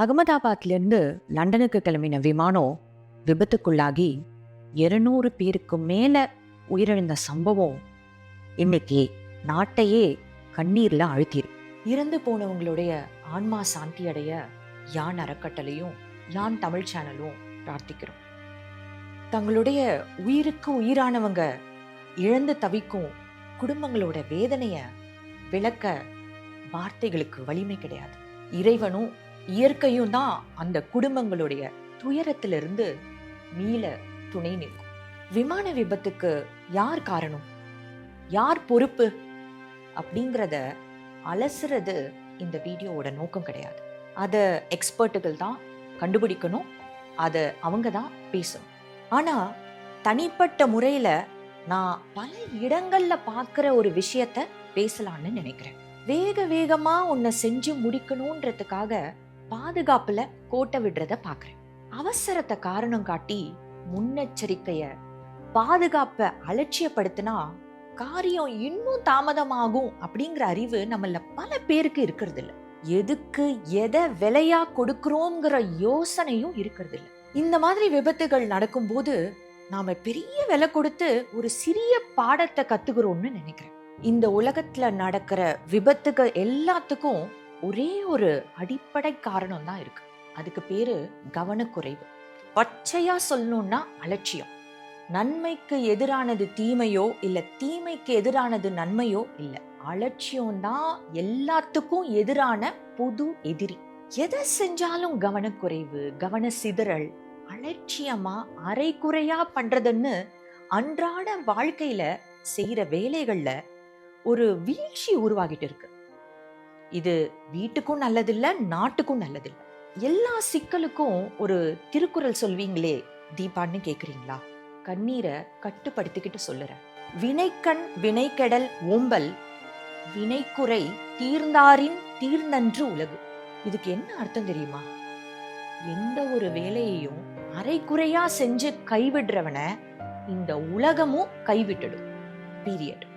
அகமதாபாத்லேருந்து லண்டனுக்கு கிளம்பின விமானம் விபத்துக்குள்ளாகி இருநூறு பேருக்கு மேல உயிரிழந்த சம்பவம் இன்னைக்கு நாட்டையே கண்ணீர்ல அழுத்திரு. இறந்து போனவங்களுடைய ஆன்மா சாந்தி அடைய யான் அறக்கட்டளையும் யான் தமிழ் சேனலும் பிரார்த்திக்கிறோம். தங்களுடைய உயிருக்கு உயிரானவங்க இழந்து தவிக்கும் குடும்பங்களோட வேதனையை விளக்க வார்த்தைகளுக்கு வலிமை கிடையாது. இறைவனும் இயற்கையும் தான் அந்த குடும்பங்களுடைய துயரத்திலிருந்து மீள துணை நிற்கும். விமான விபத்துக்கு யார் காரணம்? யார் பொறுப்பு? அப்படிங்கிறத அலசுறது இந்த வீடியோவோட நோக்கம் கிடையாது. அதை எக்ஸ்பர்ட்டுகள் தான் கண்டுபிடிக்கணும். அதை அவங்க தான் பேசணும். ஆனா தனிப்பட்ட முறையில் நான் பல இடங்கள்ல பார்க்குற ஒரு விஷயத்த பேசலான்னு நினைக்கிறேன். வேக வேகமாக உன்னை செஞ்சு முடிக்கணுன்றதுக்காக பாதுகாப்புல கோட்டை விடுறத பாக்குறேன். அவசரத்தை காரணம் காட்டி முன்னெச்சரிக்கைய பாதுகாப்பை அலட்சியப்படுத்தினா காரியம் இன்னும் தாமதமாகும் அப்படிங்கிற அறிவு நம்மள பல பேருக்கு இருக்கிறது இல்ல எதுக்கு எதை விலையா கொடுக்கிறோங்கிற யோசனையும் இருக்கிறது இல்ல இந்த மாதிரி விபத்துகள் நடக்கும்போது நாம பெரிய விலை கொடுத்து ஒரு சிறிய பாடத்தை கத்துக்கிறோம்னு நினைக்கிறேன். இந்த உலகத்துல நடக்கிற விபத்துகள் எல்லாத்துக்கும் ஒரே ஒரு அடிப்படை காரணம் தான் இருக்கு. அதுக்கு பேரு கவனக்குறைவு. பச்சையா சொல்லணும்னா அலட்சியம். நன்மைக்கு எதிரானது தீமையோ இல்ல தீமைக்கு எதிரானது நன்மையோ இல்ல. அலட்சியம் தான் எல்லாத்துக்கும் எதிரான புது எதிரி. எதை செஞ்சாலும் கவனக்குறைவு கவன சிதறல் அலட்சியமா அரைக்குறையா பண்றதுன்னு அன்றாட வாழ்க்கையில செய்யற வேலைகள்ல ஒரு வீழ்ச்சி உருவாகிட்டு இருக்கு. இது வீட்டுக்கும் நல்லதில்ல நாட்டுக்கும் நல்லதில்ல. எல்லா சிக்கலுக்கும் ஒரு திருக்குறள் சொல்வீங்களே தீபான்னு கேக்குறீங்களா? கண்ணீரை கட்டுப்படுத்திக்கிட்டு சொல்லுறேன். வினைக்கண் வினைக்கெடல் ஓம்பல் வினைக்குறை தீர்ந்தாரின் தீர்ந்தன்று உலகு. இதுக்கு என்ன அர்த்தம் தெரியுமா? எந்த ஒரு வேலையையும் அரைக்குறையா செஞ்சு கைவிடுறவனை இந்த உலகமும் கைவிட்டுடும். பீரியட்.